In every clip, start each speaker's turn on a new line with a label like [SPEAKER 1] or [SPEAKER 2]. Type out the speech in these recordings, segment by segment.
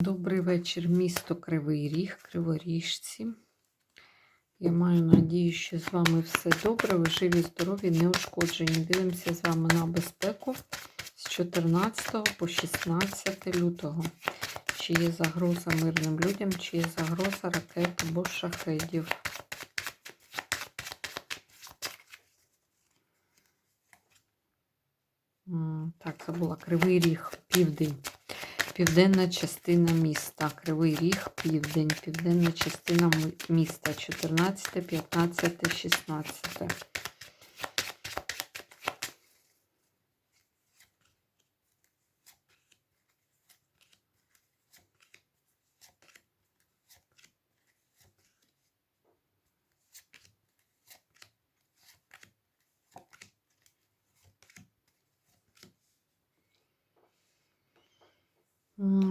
[SPEAKER 1] Добрий вечір, місто Кривий Ріг, Криворіжці. Я маю надію, що з вами все добре, ви живі, здорові, неушкоджені. Дивимося з вами на безпеку з 14 по 16 лютого. Чи є загроза мирним людям, чи є загроза ракет або шахедів. Так, це була Кривий Ріг, південь. Південна частина міста. Кривий Ріг, південь, південна частина міста. 14, 15, 16.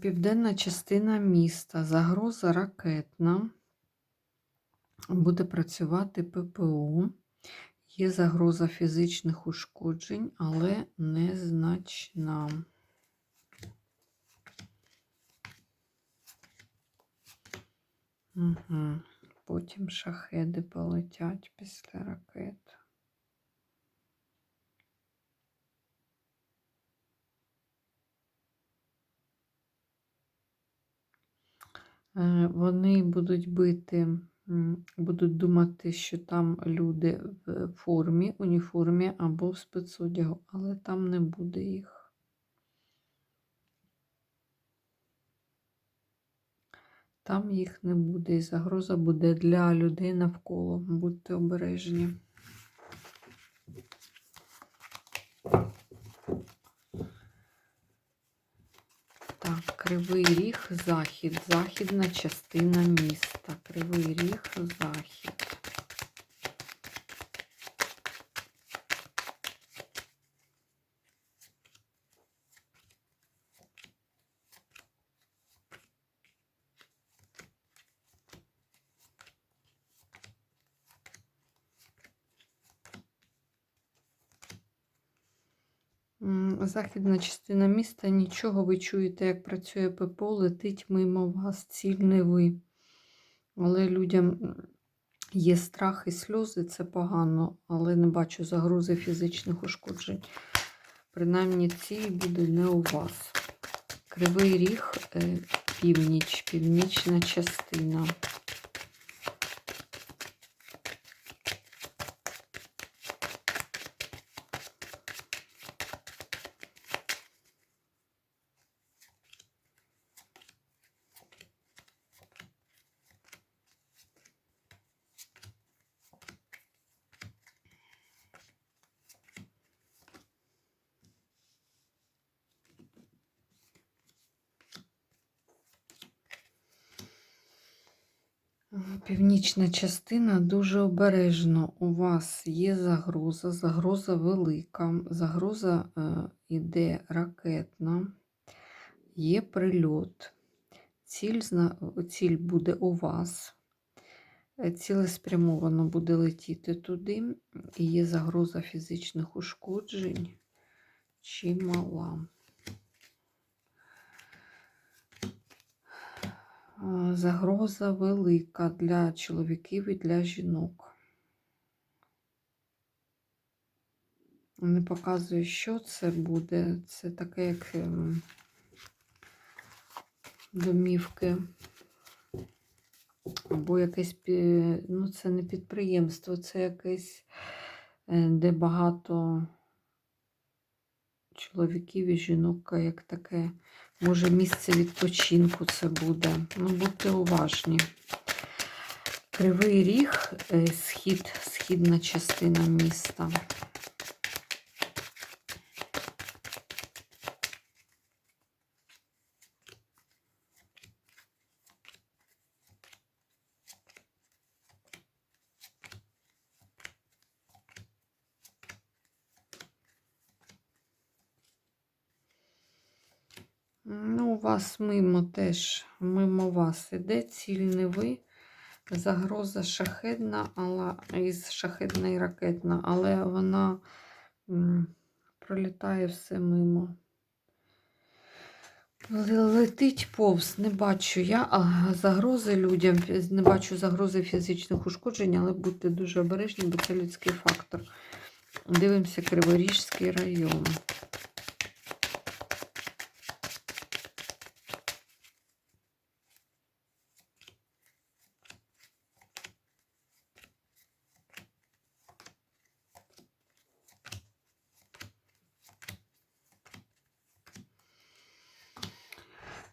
[SPEAKER 1] Південна частина міста. Загроза ракетна. Буде працювати ППО. Є загроза фізичних ушкоджень, але незначна. Угу. Потім шахеди полетять після ракет. Вони будуть бити, будуть думати, що там люди в формі, уніформі або в спецодягу, але там не буде їх. Там їх не буде, і загроза буде для людей навколо. Будьте обережні. Так, Кривий Ріг, захід, західна частина міста. Кривий Ріг, захід. Західна частина міста, нічого ви чуєте, як працює ППО, летить мимо вас, ціль не ви. Але людям є страх і сльози, це погано, але не бачу загрози фізичних ушкоджень. Принаймні, ціль буде не у вас. Кривий ріг, е, північ, північна частина. Північна частина дуже обережно. У вас є загроза, загроза велика, загроза е, іде ракетна, є прильот. Ціль, ціль буде у вас. Е, Цілеспрямовано буде летіти туди, і є загроза фізичних ушкоджень чимала. Загроза велика для чоловіків і для жінок. Не показує, що це буде. Це таке, як ем, домівки. Або якесь, ну це не підприємство, це якесь, е, де багато чоловіків і жінок, як таке. Може, місце відпочинку це буде. Ну, будьте уважні. Кривий ріг, е, схід, східна частина міста. Ну, у вас мимо теж, мимо вас іде, ціль не ви. Загроза шахедна, але із шахедна і ракетна, але вона пролітає все мимо. Летить повз, не бачу я а, загрози людям, не бачу загрози фізичних ушкоджень, але будьте дуже обережні, бо це людський фактор. Дивимося Криворіжський район.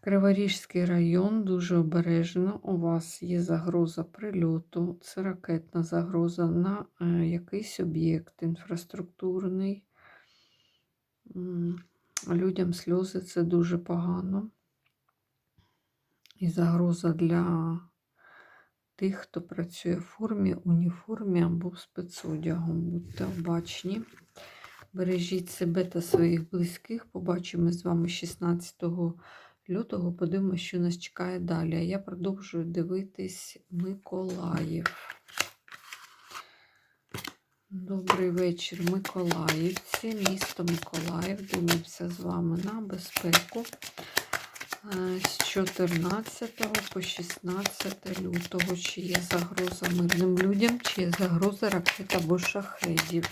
[SPEAKER 1] Криворіжський район дуже обережно. У вас є загроза прильоту, це ракетна загроза на е, якийсь об'єкт інфраструктурний. Людям сльози це дуже погано. І загроза для тих, хто працює в формі, уніформі або в спецодягу. Будьте обачні. Бережіть себе та своїх близьких. Побачимось з вами 16 лютого. Подивимося, що нас чекає далі. А я продовжую дивитись Миколаїв. Добрий вечір, Миколаївці, місто Миколаїв. Дивимося з вами на безпеку Е, з 14 по 16 лютого. Чи є загроза мирним людям, чи є загроза ракет або шахедів.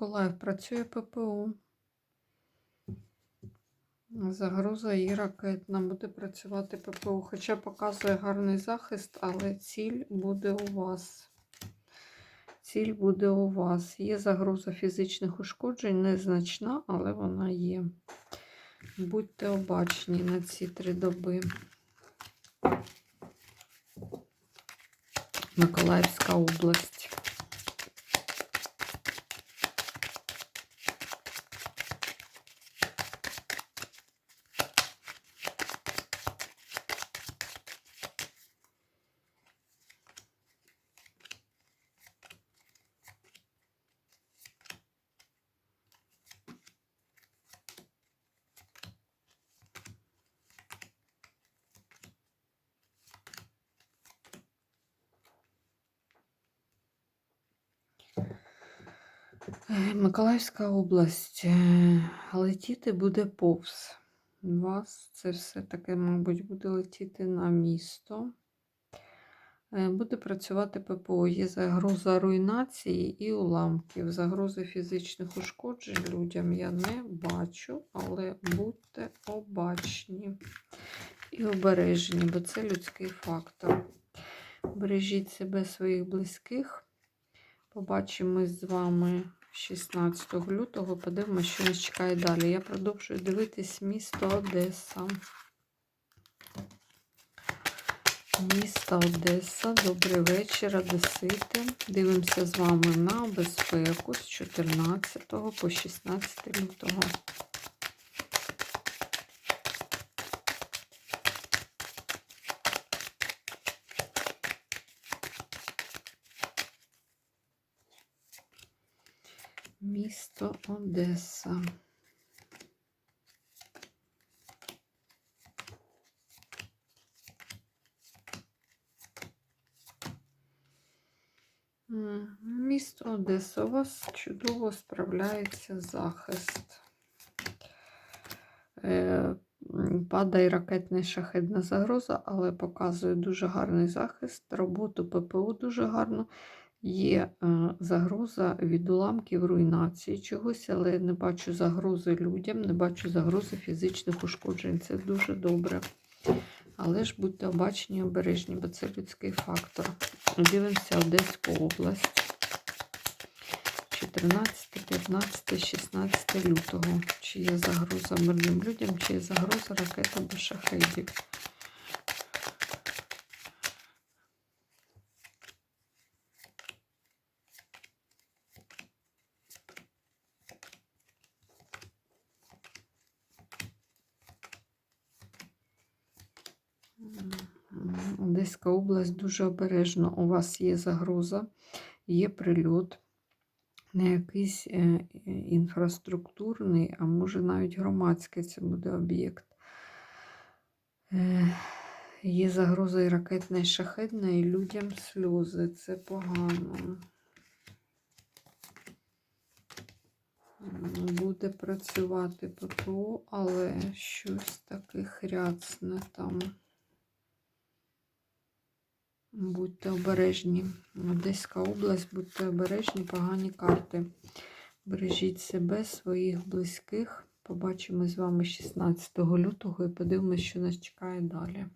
[SPEAKER 1] Миколаїв працює ППО. Загроза і ракетна буде працювати ППО. Хоча показує гарний захист, але ціль буде у вас. Ціль буде у вас. Є загроза фізичних ушкоджень, незначна, але вона є. Будьте обачні на ці три доби. Миколаївська область. Миколаївська область. Е, Летіти буде повз вас. Це все таки, мабуть, буде летіти на місто. Е, Буде працювати ППО. Є загроза руйнації і уламків. Загрози фізичних ушкоджень людям я не бачу, але будьте обачні і обережні, бо це людський фактор. Бережіть себе, своїх близьких. Побачимось з вами 16 лютого. Подивимося, що нас чекає далі. Я продовжую дивитись місто Одеса. Місто Одеса. Добрий вечір, Одесити. Дивимося з вами на безпеку з 14 по 16 лютого. Місто Одеса. Місто Одеса. У вас чудово справляється захист. Е, Падає ракетна і шахедна загроза, але показує дуже гарний захист. Роботу ППО дуже гарно. Є е, загроза від уламків руйнації чогось, але не бачу загрози людям, не бачу загрози фізичних ушкоджень. Це дуже добре. Але ж будьте обачні і обережні, бо це людський фактор. Дивимося Одеську область. 14, 15, 16 лютого. Чи є загроза мирним людям, чи є загроза ракет або шахедів. Одеська область дуже обережно. У вас є загроза є прильот на якийсь е, інфраструктурний, а може навіть громадський це буде об'єкт. Е, Є загроза і ракетна, і шахетна, і людям сльози. Це погано. Буде працювати ППО, але щось таке хряцне там. Будьте обережні. Одеська область, будьте обережні, погані карти. Бережіть себе, своїх близьких. Побачимо з вами 16 лютого і подивимось, що нас чекає далі.